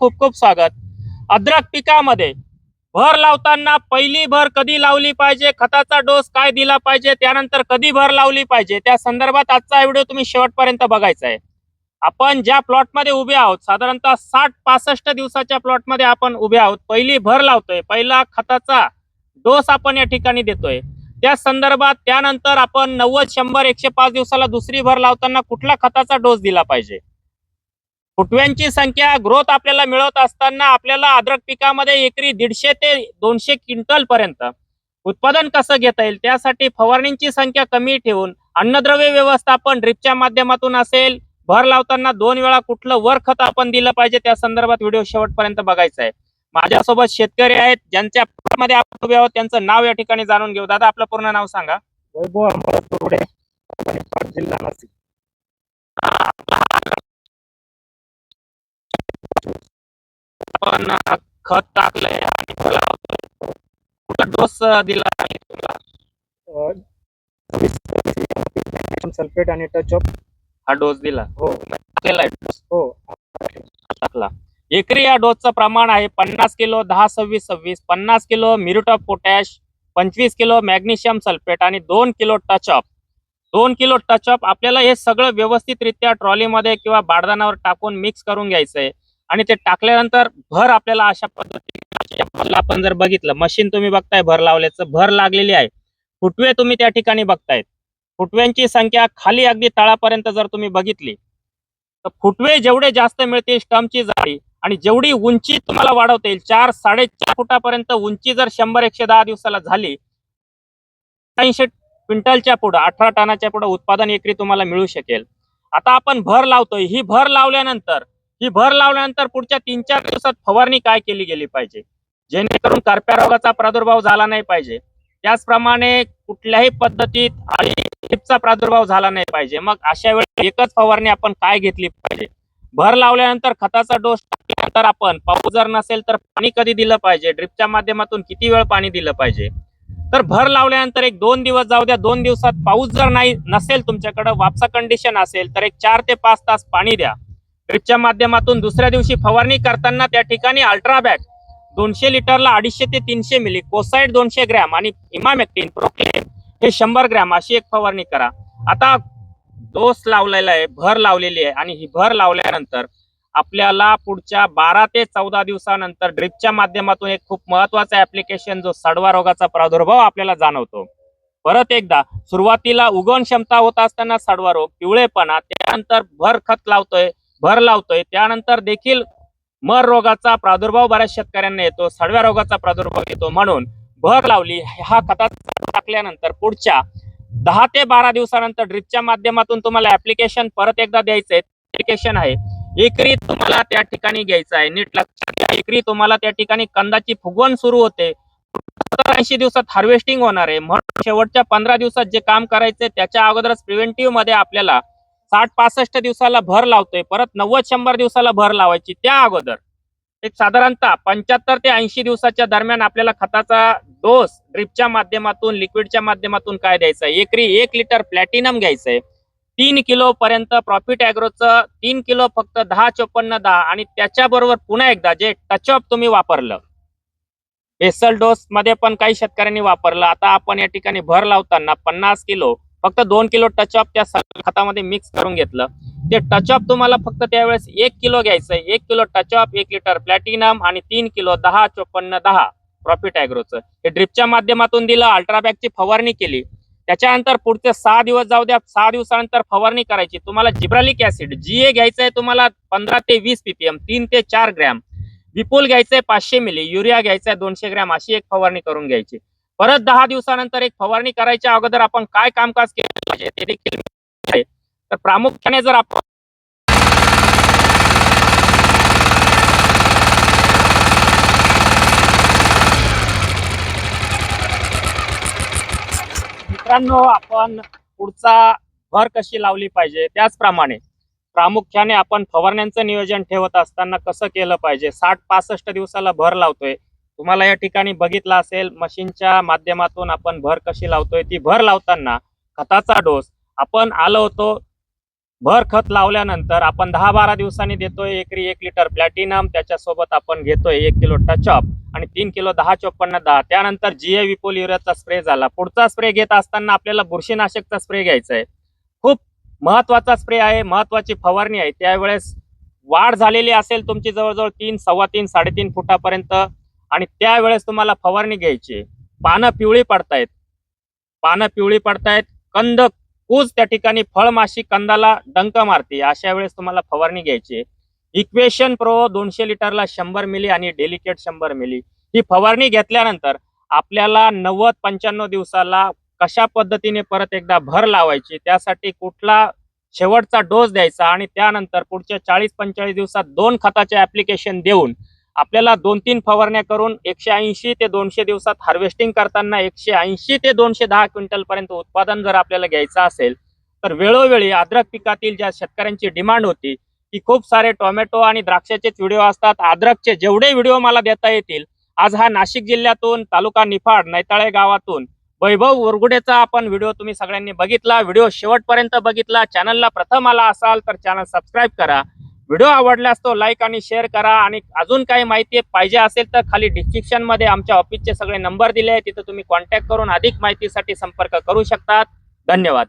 खूप खूप स्वागत. अद्रक पिकामध्ये भर लावताना पहिली भर कधी लावली पाहिजे? खताचा डोस काय दिला पाहिजे? त्यानंतर कधी भर लावली पाहिजे? त्या संदर्भात आजचा व्हिडिओ तुम्ही शेवटपर्यंत बघायचा आहे. आपण ज्या प्लॉटमध्ये उभे आहोत साधारणतः साठ पासष्ट दिवसाच्या प्लॉटमध्ये आपण उभे आहोत पहिली भर लावतोय पहिला खताचा डोस आपण या ठिकाणी देतोय. त्या संदर्भात त्यानंतर आपण नव्वद शंभर एकशे पाच दिवसाला दुसरी भर लावताना कुठला खताचा डोस दिला पाहिजे? फुटव्यांची संख्या ग्रोथ आपल्याला मिळत असताना आपल्याला अद्रक पिकामध्ये एकरी दीडशे ते दोनशे क्विंटल पर्यंत उत्पादन कसं घेता येईल? त्यासाठी फवारणींची संख्या कमी ठेवून अन्नद्रव्य व्यवस्थापन ड्रिपच्या माध्यमातून असेल भर लावताना दोन वेळा कुठलं वर खत आपण दिलं पाहिजे त्या संदर्भात व्हिडिओ शेवटपर्यंत बघायचा आहे. माझ्यासोबत शेतकरी आहेत ज्यांच्या मध्ये आपण उभे आहोत त्यांचं नाव या ठिकाणी जाणून घेऊ. दादा आपलं पूर्ण नाव सांगा. वैभव जिल्हा नाशिक. आपण खत टाकलंय आणि लावतोय कुठला डोस दिला आहे तुला? सल्फेट आणि टच ऑफ. हा डोस दिला. हो. केलाय डोस. हो. टाकला. एकरी या डोसचं प्रमाण आहे पन्नास किलो दहा सव्वीस सव्वीस पन्नास किलो म्युरिट ऑफ पोटॅश पंचवीस किलो मॅग्नेशियम सल्फेट आणि दोन किलो टच ऑफ. दोन किलो टच ऑफ आपल्याला हे सगळं व्यवस्थितरित्या ट्रॉलीमध्ये किंवा बारदानावर टाकून मिक्स करून घ्यायचंय. आणि ते टाकल्यानंतर भर आपल्याला अशा पद्धतीने आपण जर बघितलं मशीन तुम्ही बघताय भर लावल्याचं भर लागलेली आहे. फुटवे तुम्ही त्या ठिकाणी बघतायत. फुटव्यांची संख्या खाली अगदी तळापर्यंत जर तुम्ही बघितली तर फुटवे जेवढे जास्त मिळतील स्टमची जाडी आणि जेवढी उंची तुम्हाला वाढवता येईल चार साडेचार फुटापर्यंत उंची जर शंभर एकशे दहा दिवसाला झाली ऐंशी क्विंटलच्या पुढं अठरा टनाच्या पुढं उत्पादन एकरी तुम्हाला मिळू शकेल. आता आपण भर लावतोय. ही भर लावल्यानंतर ही भर लावल्यानंतर पुढच्या तीन चार दिवसात फवारणी काय केली गेली पाहिजे? जेणेकरून करप्या रोगाचा प्रादुर्भाव झाला नाही पाहिजे. त्याचप्रमाणे कुठल्याही पद्धतीत अळीचा प्रादुर्भाव झाला नाही पाहिजे. मग अशा वेळी एकच फवारणी आपण काय घेतली पाहिजे? भर लावल्यानंतर खताचा डोस टाकल्यानंतर आपण पाऊस जर नसेल तर पाणी कधी दिलं पाहिजे? ड्रिपच्या माध्यमातून किती वेळ पाणी दिलं पाहिजे? तर भर लावल्यानंतर एक दोन दिवस जाऊ द्या. दोन दिवसात पाऊस जर नाही नसेल तुमच्याकडे वापसा कंडिशन असेल तर एक चार ते पाच तास पाणी द्या. ड्रिपच्या माध्यमातून दुसऱ्या दिवशी फवारणी करताना त्या ठिकाणी अल्ट्राबॅक दोनशे लिटरला अडीचशे ते तीनशे मिली कोसाईड दोनशे ग्रॅम आणि इमामेक्टिन प्रोक्लेन हे शंभर ग्रॅम अशी एक फवारणी करा. आता डोस लावलेला आहे भर लावलेली आहे आणि ही भर लावल्यानंतर आपल्याला पुढच्या बारा ते चौदा दिवसानंतर ड्रिपच्या माध्यमातून एक खूप महत्त्वाचा ऍप्लिकेशन जो सडवा रोगाचा प्रादुर्भाव आपल्याला जाणवतो. परत एकदा सुरुवातीला उगवण क्षमता होत असताना सडवा रोग पिवळेपणा त्यानंतर भर खत लावतोय भर लावतोय. त्यानंतर देखील मर रोगाचा प्रादुर्भाव बऱ्याच शेतकऱ्यांना येतो सडव्या रोगाचा प्रादुर्भाव येतो. म्हणून भर लावली हा खतात टाकल्यानंतर पुढच्या दहा ते बारा दिवसानंतर ड्रिपच्या माध्यमातून तुम्हाला ऍप्लिकेशन परत एकदा द्यायचंय. ऍप्लिकेशन आहे. एकरी तुम्हाला त्या ठिकाणी घ्यायचं आहे. नीट लक्षात घ्या. एकरी तुम्हाला त्या ठिकाणी कंदाची फुगवण सुरू होते. ऐंशी दिवसात हार्वेस्टिंग होणार आहे. म्हणून शेवटच्या पंधरा दिवसात जे काम करायचंय त्याच्या अगोदरच प्रिव्हेंटिव्हमध्ये आपल्याला साठ पासष्ट दिवसाला भर लावतोय परत नव्वद शंभर दिवसाला भर लावायची त्या अगोदर. एक साधारणतः पंच्याहत्तर ते ऐंशी दिवसाच्या दरम्यान आपल्याला खताचा डोस ड्रिपच्या माध्यमातून लिक्विडच्या माध्यमातून काय द्यायचं एकरी एक लिटर प्लॅटिनम घ्यायचंय. तीन किलो पर्यंत प्रॉफिट अॅग्रोचं तीन किलो फक्त दहा चोपन्न दहा आणि त्याच्याबरोबर पुन्हा एकदा जे टच ऑफ तुम्ही वापरलं बेसल डोस मध्ये पण काही शेतकऱ्यांनी वापरलं. आता आपण या ठिकाणी भर लावताना पन्नास किलो फक्त दोन किलो टचअप त्या खतामध्ये मिक्स करून घेतलं. ते टचअप तुम्हाला फक्त त्यावेळेस एक किलो घ्यायचंय एक किलो टचअप एक लिटर प्लॅटिनम आणि तीन किलो दहा चोपन्न दहा प्रॉफिट अॅग्रोचं हे ड्रिपच्या माध्यमातून दिलं अल्ट्राबॅगची फवारणी केली. त्याच्यानंतर पुढचे सहा दिवस जाऊ द्या. सहा दिवसानंतर फवारणी करायची. तुम्हाला जिब्रालिक ऍसिड जी ए घ्यायचं आहे तुम्हाला पंधरा ते वीस पीपीएम तीन ते चार ग्रॅम विपुल घ्यायचंय पाचशे मिली युरिया घ्यायचा आहे दोनशे ग्रॅम अशी एक फवारणी करून घ्यायची. परत दहा दिवसानंतर एक फवारणी करायच्या अगोदर आपण काय कामकाज केलं पाहिजे ते देखील तर प्रामुख्याने जर आपण मित्रांनो आपण पुढचा भर कशी लावली पाहिजे त्याचप्रमाणे प्रामुख्याने आपण फवारण्यांचं नियोजन ठेवत असताना कसं केलं पाहिजे? साठ पासष्ट दिवसाला भर लावतोय. तुम्हाला या ठिकाणी बघितलं असेल मशीनच्या माध्यमातून आपण भर कशी लावतोय ती भर लावताना खताचा डोस आपण आलो होतो भर खत लावल्यानंतर आपण दहा बारा दिवसांनी देतोय एकरी एक लिटर प्लॅटिनम त्याच्यासोबत आपण घेतोय एक किलो टचअप आणि तीन किलो दहा चोपन्न दहा त्यानंतर जीए विपोल युरियाचा स्प्रे झाला. पुढचा स्प्रे घेत असताना आपल्याला बुरशीनाशकचा स्प्रे घ्यायचा आहे. खूप महत्त्वाचा स्प्रे आहे महत्वाची फवारणी आहे. त्यावेळेस वाढ झालेली असेल तुमची जवळजवळ तीन सव्वा तीन साडेतीन फुटापर्यंत आणि त्यावेळेस तुम्हाला फवारणी घ्यायची पानं पिवळी पडतायत. पानं पिवळी पडतायत. कंद कूज त्या ठिकाणी फळमाशी कंदाला डंक मारते. अशा वेळेस तुम्हाला फवारणी घ्यायची इक्वेशन प्रो दोनशे लिटरला शंभर मिली आणि डेलिकेट शंभर मिली. ही फवारणी घेतल्यानंतर आपल्याला नव्वद पंच्याण्णव दिवसाला कशा पद्धतीने परत एकदा भर लावायची त्यासाठी कुठला शेवटचा डोस द्यायचा आणि त्यानंतर पुढच्या चाळीस पंचेचाळीस दिवसात दोन खताचे ऍप्लिकेशन देऊन आपल्याला दोन तीन फवारण्या करून एकशे ऐंशी ते दोनशे दिवसात हार्वेस्टिंग करताना एकशे ऐंशी ते दोनशे दहा क्विंटल पर्यंत उत्पादन जर आपल्याला घ्यायचं असेल तर वेळोवेळी अद्रक पिकातील ज्या शेतकऱ्यांची डिमांड होती की खूप सारे टोमॅटो आणि द्राक्षाचेच व्हिडिओ असतात. अद्रकचे जेवढे व्हिडिओ मला देता येतील आज हा नाशिक जिल्ह्यातून तालुका निफाड नैताळे गावातून वैभव उरगुडेचा आपण व्हिडिओ तुम्ही सगळ्यांनी बघितला. व्हिडिओ शेवटपर्यंत बघितला. चॅनलला प्रथम आला असाल तर चॅनल सबस्क्राईब करा. व्हिडिओ आवडल्यास तो लाईक आणि शेअर करा. आणि अजून काही माहिती पाहिजे असेल तर खाली डिस्क्रिप्शनमध्ये आमच्या ऑफिसचे सगळे नंबर दिले आहेत. तिथं तुम्ही कॉन्टॅक्ट करून अधिक माहितीसाठी संपर्क करू शकतात. धन्यवाद.